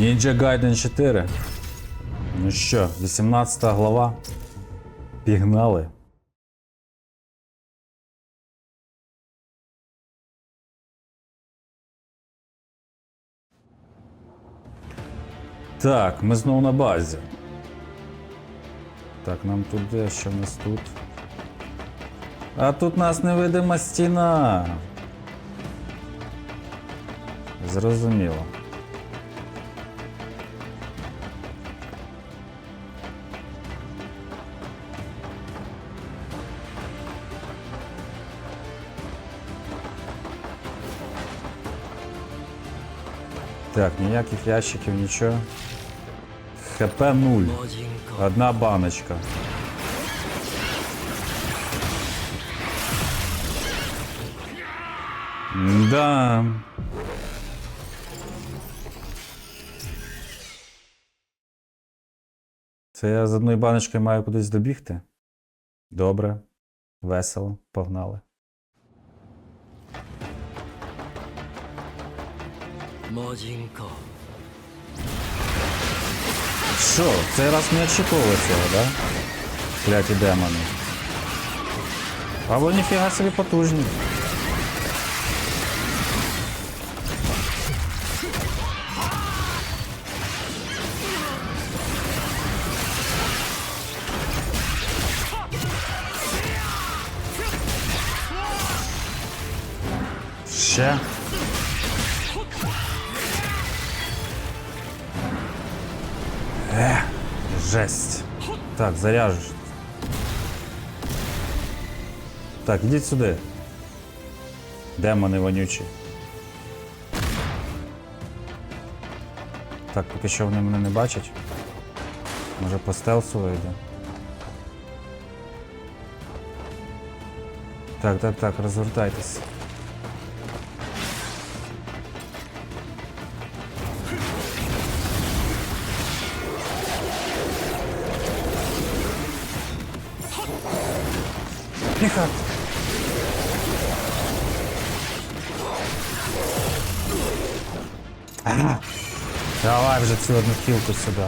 Ninja Gaiden 4. Ну що, 18 глава. Пігнали. Так, ми знову на базі. Так, нам тут де, що в нас тут? А тут нас невидима стіна. Зрозуміло. Так, ніяких ящиків, нічого. ХП 0. Одна баночка. Да. Це я з одної баночки маю кудись добігти. Добре. Весело. Погнали. Що, цей раз не очікували цього, да? Кляті демони. Або ніфіга собі потужні. Ще. Жесть. Так, заряжу. Так, ідіть сюди. Демони вонючі. Так, поки що вони мене не бачать. Може по стелсу вийде. Так, так, так, розвертайтесь. Тихо. Ага. Давай вже цю одну кілку сюди.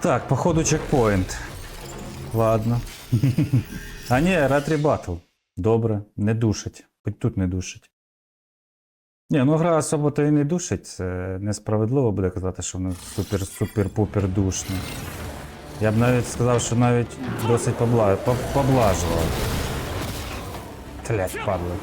Так, походу чекпоінт. Ладно. а ні, ретрі батл. Добре, не душить. Хоч тут не душить. Ні, ну гра особо то і не душить. Це несправедливо буде казати, що вона супер-супер-пупер душна. Я б навіть сказав, що навіть досить побла... по- поблажливо. Тлять, падли.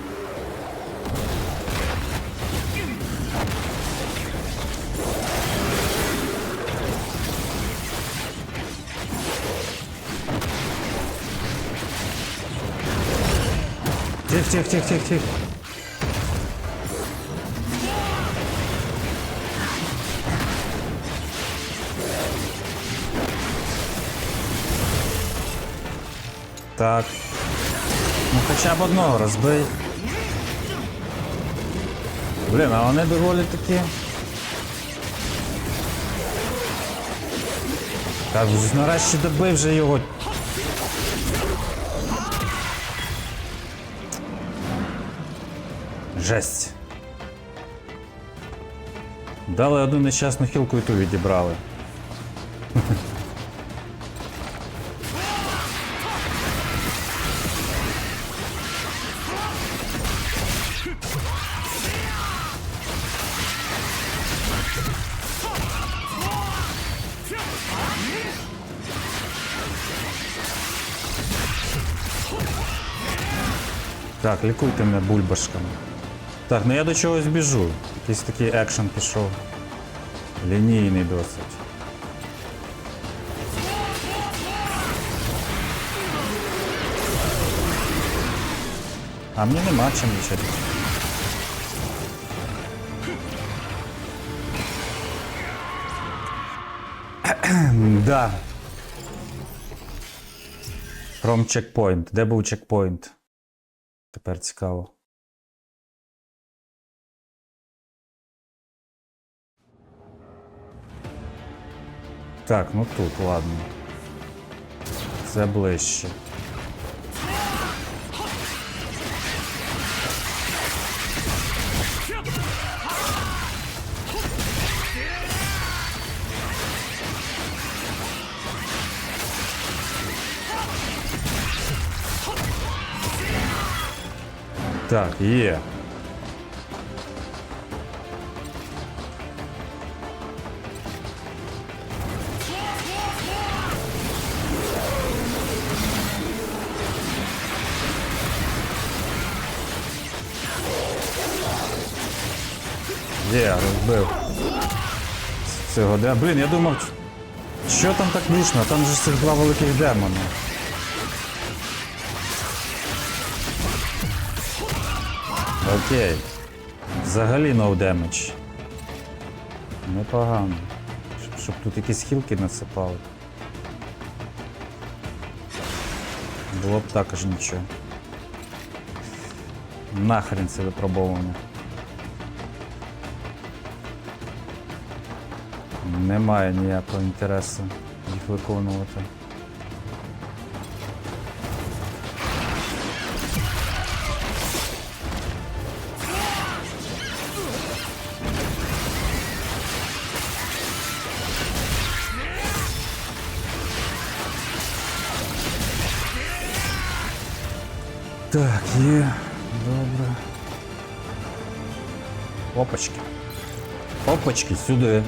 Тих, тих, тих, тих, тих. Так. Ну хоча б одного розбий. Блін, а вони доволі такі. Так, нарешті добив вже його. Жесть. Дали одну нещасну хілку і ту відібрали. Так, лікуйте мене бульбашками. Так, ну я до чогось біжу. Якийсь такий екшен пішов. Лінійний досить. А мені нема чим лічити. да. From checkpoint. Де був чекпоінт? Тепер цікаво. Так, ну тут, ладно. Це ближче. Так, є. Є, розбив. Цього де. Блін, я думав, що там так вічно? Там же цих два великих демона. Окей. Взагалі no damage. Непогано. Щоб, щоб тут якісь хілки насипали. Було б також нічого. Нахрен це випробовування. Немає ніякого інтересу їх виконувати. Так, є. Добре. Опачки. Опачки, сюди.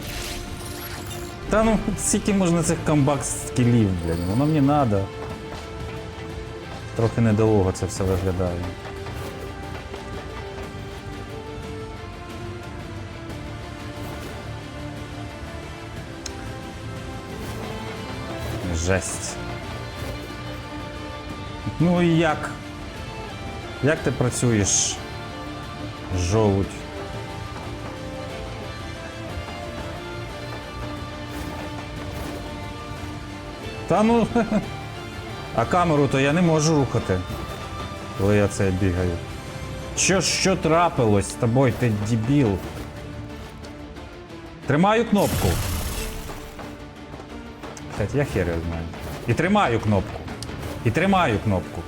Та ну скільки можна цих камбак скілів, блядь, воно мені надо. Трохи недолого це все виглядає. Жесть. Ну і як? Як ти працюєш? Жолудь. Та ну. А камеру то я не можу рухати, коли я це бігаю. Що, що трапилось з тобою, ти дебіл? Тримаю кнопку. Кстати, я хер знаю. І тримаю кнопку. І тримаю кнопку.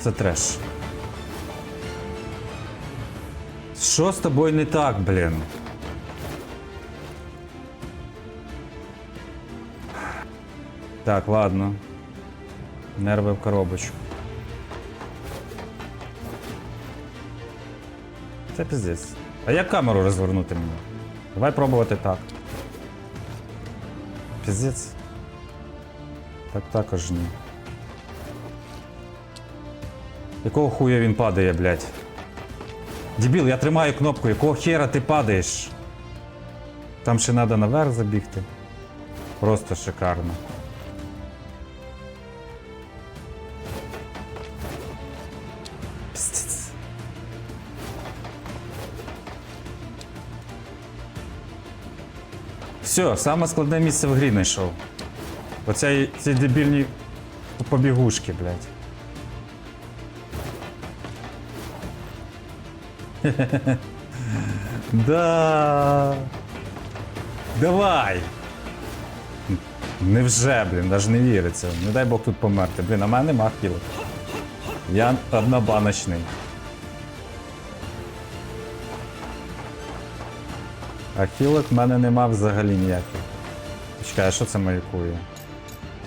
Це треш. Що з тобою не так, блін? Так, ладно. Нерви в коробочку. Це піздець. А як камеру розвернути мені? Давай пробувати так. Піздець. Так також ні. Якого хуя він падає, блядь? Дебіл, я тримаю кнопку, якого хера ти падаєш? Там ще треба наверх забігти. Просто шикарно. Все, саме складне місце в грі знайшов. Оця ці дебільні побігушки, блядь. Да. Давай. Невже, блін, навіть не віриться. Не дай Бог тут померти. Блін, а мене нема хілок. Я однобаночний. А хілок в мене нема взагалі ніяких. Чекай, а що це маякує?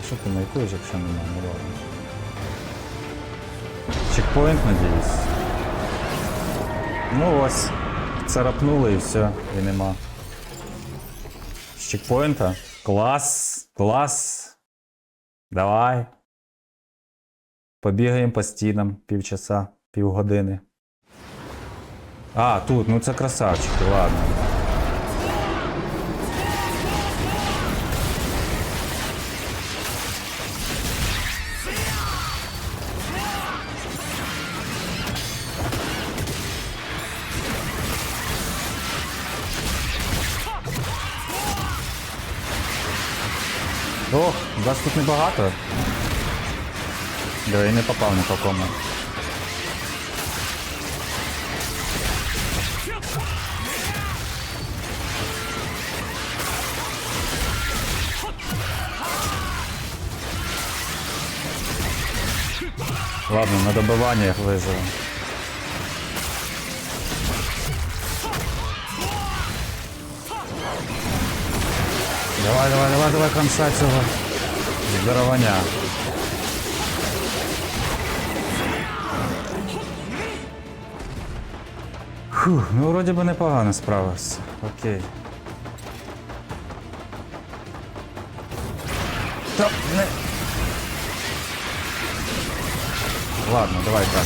Що ти маякуєш, якщо нема? Ну ладно. Чекпоінт, надіюсь. Ну ось. Царапнули і все, і нема. З чекпоінта? Клас! Клас! Давай. Побігаємо по стінам півчаса, півгодини. А, тут, ну це красавчики, ладно. Вас тут небагато. І не попав по кому. Ладно, на добивання їх виживу. Давай, давай, давай, давай, конца цього. Здоровання. Фух, ну вроді би непогано справився. Окей. Та не. Ладно, давай так.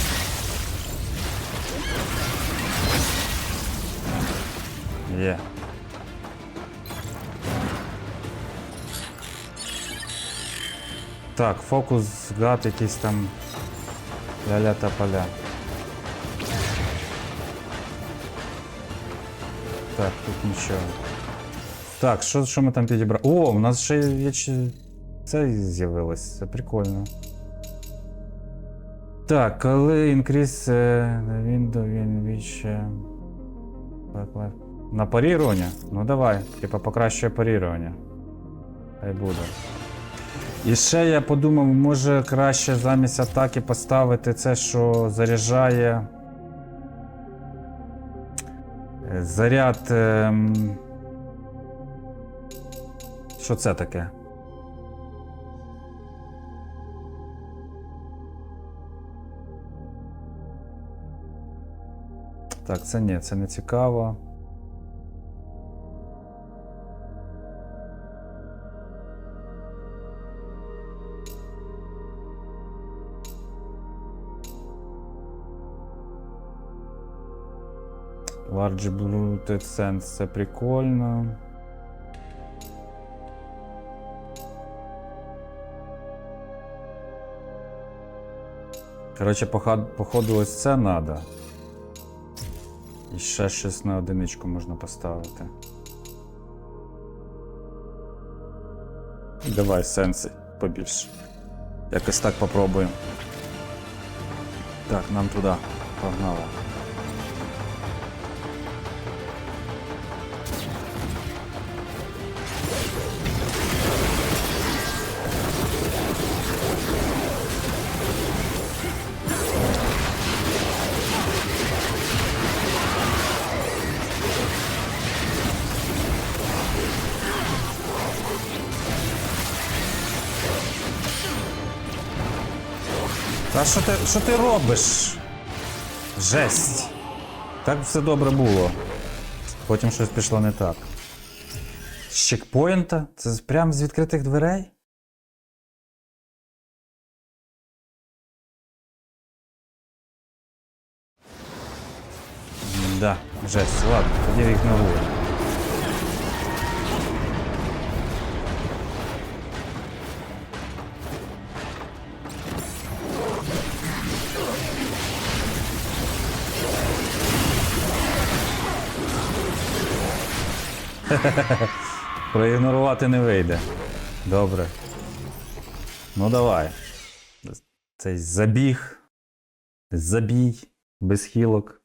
Є. Так, фокус, гад якийсь там. Ля-ля та поля. Так, тут нічого. Так, що, що ми там підібрали? О, у нас ще є це з'явилось. Це прикольно. Так, коли інкріс Windows, він більше. Так. На парірування? Ну давай, типа покращує парірування. Хай буде. І ще я подумав, може краще замість атаки поставити це, що заряджає. е, Заряд. ем, Що це таке? Так, це ні, це не цікаво. Large Bluetooth Sense це прикольно. Коротше, походу ось це надо. І ще щось на одиничку можна поставити. Давай сенси побільше. Якось так попробуємо. Так, нам туди. Погнали. Що ти, що ти робиш? Жесть. Так все добре було. Потім щось пішло не так. З чекпоінта? Це прям з відкритих дверей? Да, жесть, ладно, тоді ігнорую. Проігнорувати не вийде. Добре. Ну давай. Цей забіг. Забій. Без хілок.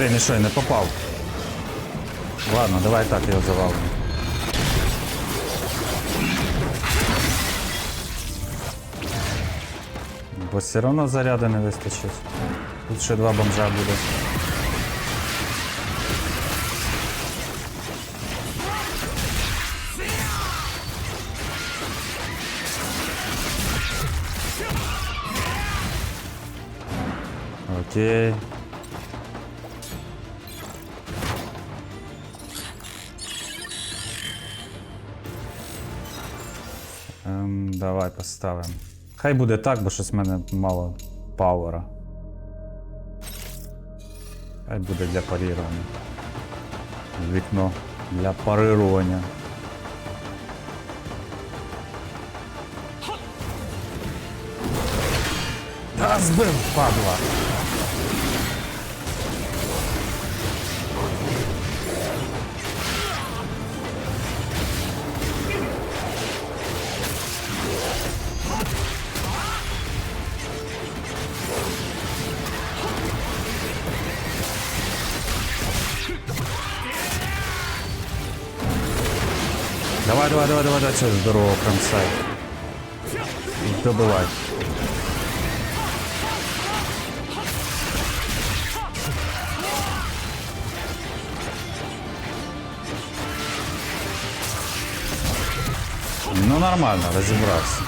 Блін, і я не попав. Ладно, давай так його завалимо. Бо все одно заряду не вистачить. Тут ще два бомжа буде. Окей. Давай поставимо. Хай буде так, бо щось в мене мало пауера. Хай буде для парірування. Вікно. Для парирування. Та збив, падла. Давай, давай, давай, цього здорового кромсай. І добивай. Ну нормально, розібрався.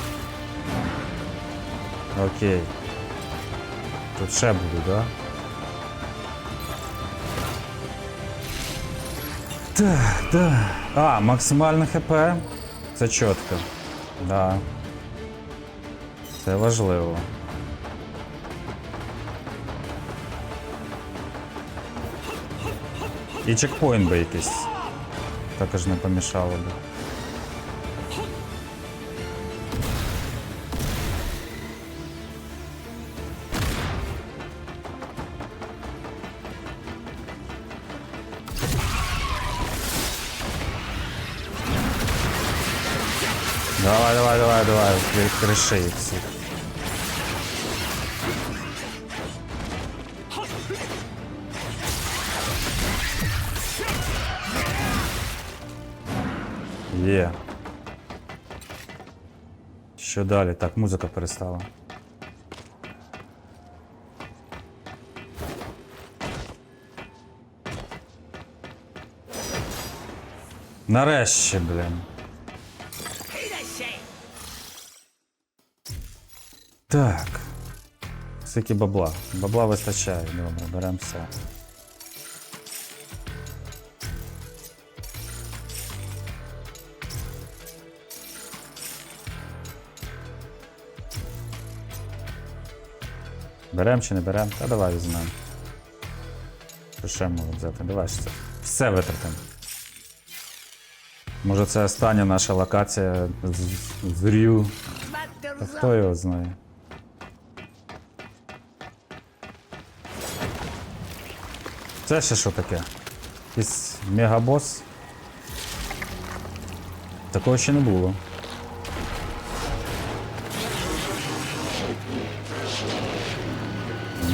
Окей. Тут ще буде, да? Так, так. А, максимальне ХП. Це чітко. Да. Це важливо. І чекпоінт би якийсь. Також не помішало би. Давай, давай, давай, давай, криши їх всіх. Є. Що далі? Так, музика перестала. Нарешті, блін. Так. Скільки бабла. Бабла вистачає, добре, беремо все. Берем чи не берем? Та давай візьмемо. Що ще можемо взяти? Давай все. Все витратимо. Може це остання наша локація з, з Рю. Та хто його знає? Це ще що таке? Якийсь мегабос? Такого ще не було.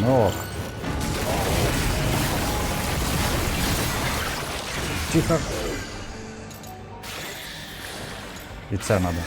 Ну ок. Тихо. І це надо.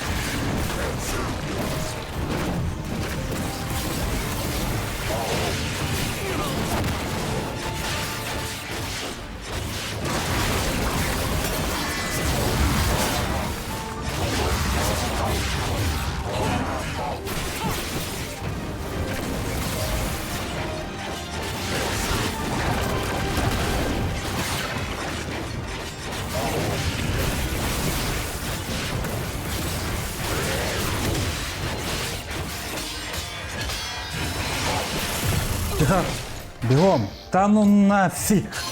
Тихо. Бігом. Та ну нафіг.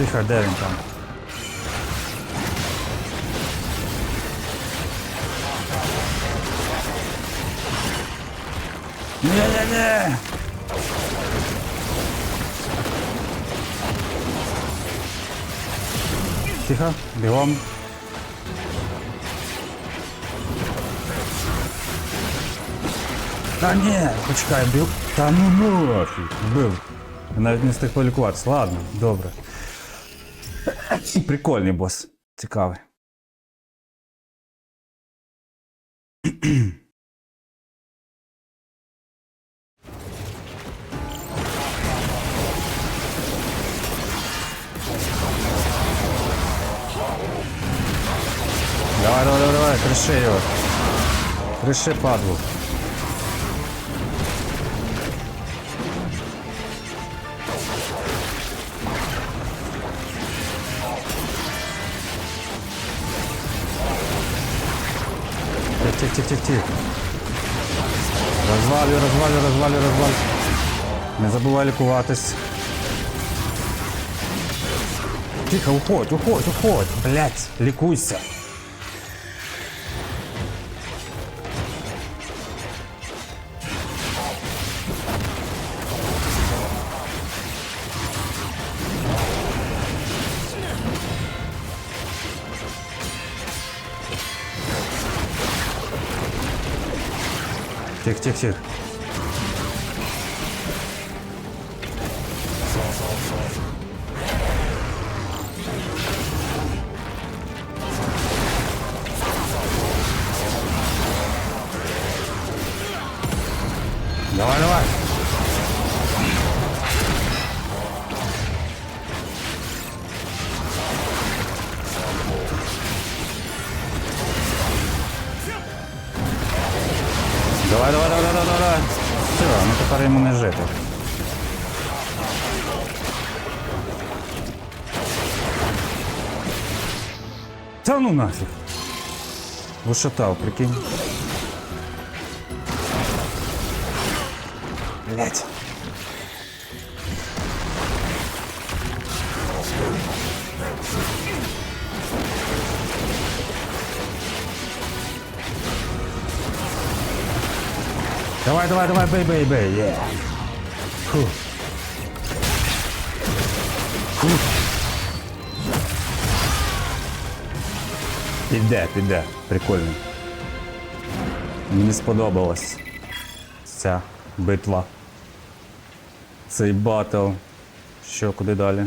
Тихо, де він там? Ні-ні-ні! Тихо, бігом. Та ні, почекай, бів. Та ну нафіг, вбив. Я навіть не встиг полікуватися. Ладно, добре. І прикольний бос. Цікавий. Давай, давай, давай, давай, криши его. Криши падлу. Тих, тих, тих, тих, Розвалю, розвалю, розвалю, розвалюй. Не забувай лікуватись. Тихо, уходь, уходь, уходь. Блять, лікуйся. Тихо, тихо, тихо. Та нафіг. Вишатав, прикинь. Блять. Давай, давай, давай, бей, бей, бей, є. Фу. Піде, піде, прикольно. Мені сподобалась ця битва. Цей батл. Що, куди далі?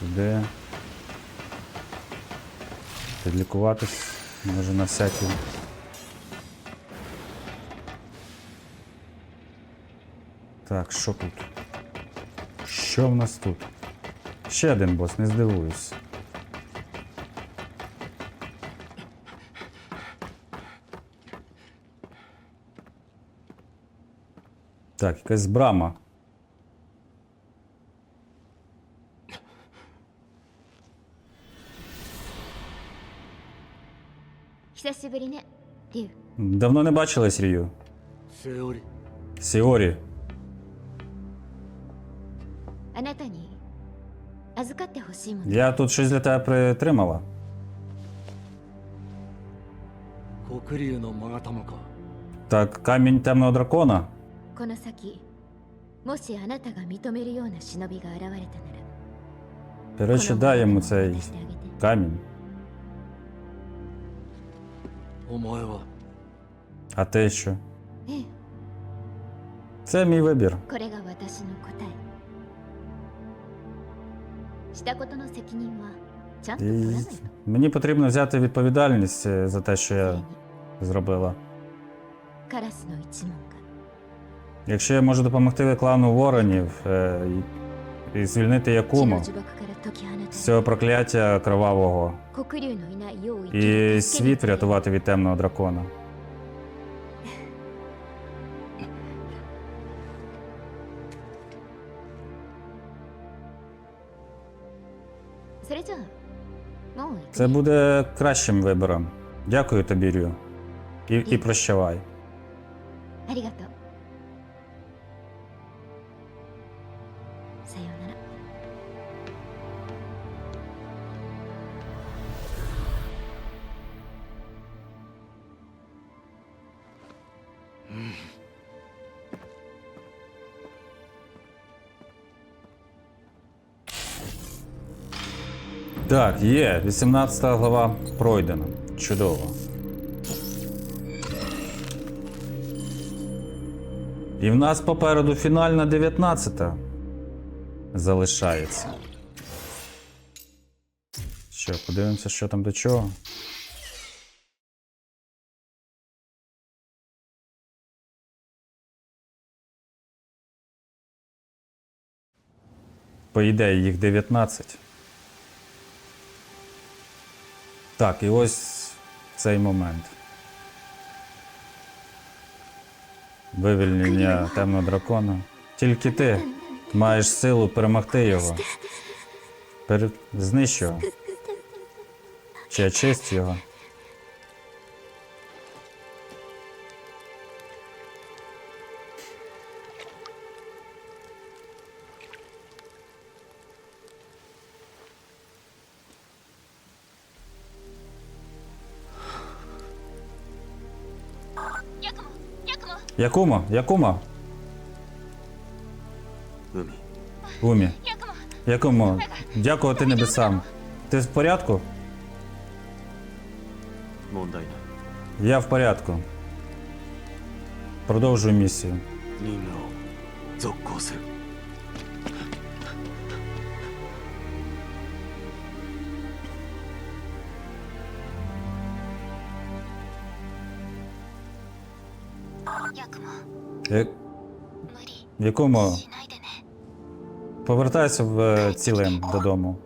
Куди? Підлікуватись, може на всякий. Так, що тут? Що в нас тут? Ще один бос, не здивуюсь. Так, якась брама. Давно не бачилась, Рію. Сеорі. Сеорі. Я тут щось для тебе притримала. Так, камінь темного дракона. この先もしあなたが認めるような忍びが現れたなら Коротше, дай йому цей 渡してあげて камінь. お前は А ти що? ええ Це мій вибір. これが私の答えしたことの責任はちゃんと取ら І ないと мені потрібно взяти відповідальність е, за те, що それ я に зробила. カラスの一門が Якщо я можу допомогти клану воронів е, і звільнити Якуму з цього прокляття кровавого і світ врятувати від темного дракона. Це буде кращим вибором. Дякую тобі, Рю. І, і прощавай. さようなら Так, є. 18 глава пройдена. Чудово. І в нас попереду фінальна 19 залишається. Що, подивимося, що там до чого. По ідеї, їх 19. Так, і ось цей момент. Вивільнення темного дракона. Тільки ти маєш силу перемогти його. Пер... Знищ його. Чи очисть його. Якумо, Якумо, 海 Умі, Якому? Дякувати небесам. Ти в порядку? Я в порядку. Продовжую місію. Як... В якому? Е- повертайся в е, цілим додому.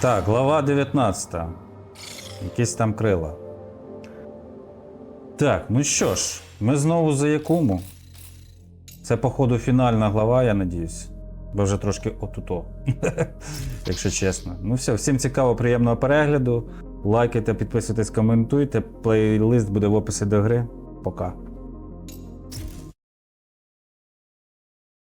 Так, глава 19. Якісь там крила. Так, ну що ж, ми знову за Якуму. Це, походу, фінальна глава, я надіюсь. Бо вже трошки отуто. Якщо чесно. Ну все, всім цікаво, приємного перегляду. Лайкайте, підписуйтесь, коментуйте. Плейлист буде в описі до гри. Пока.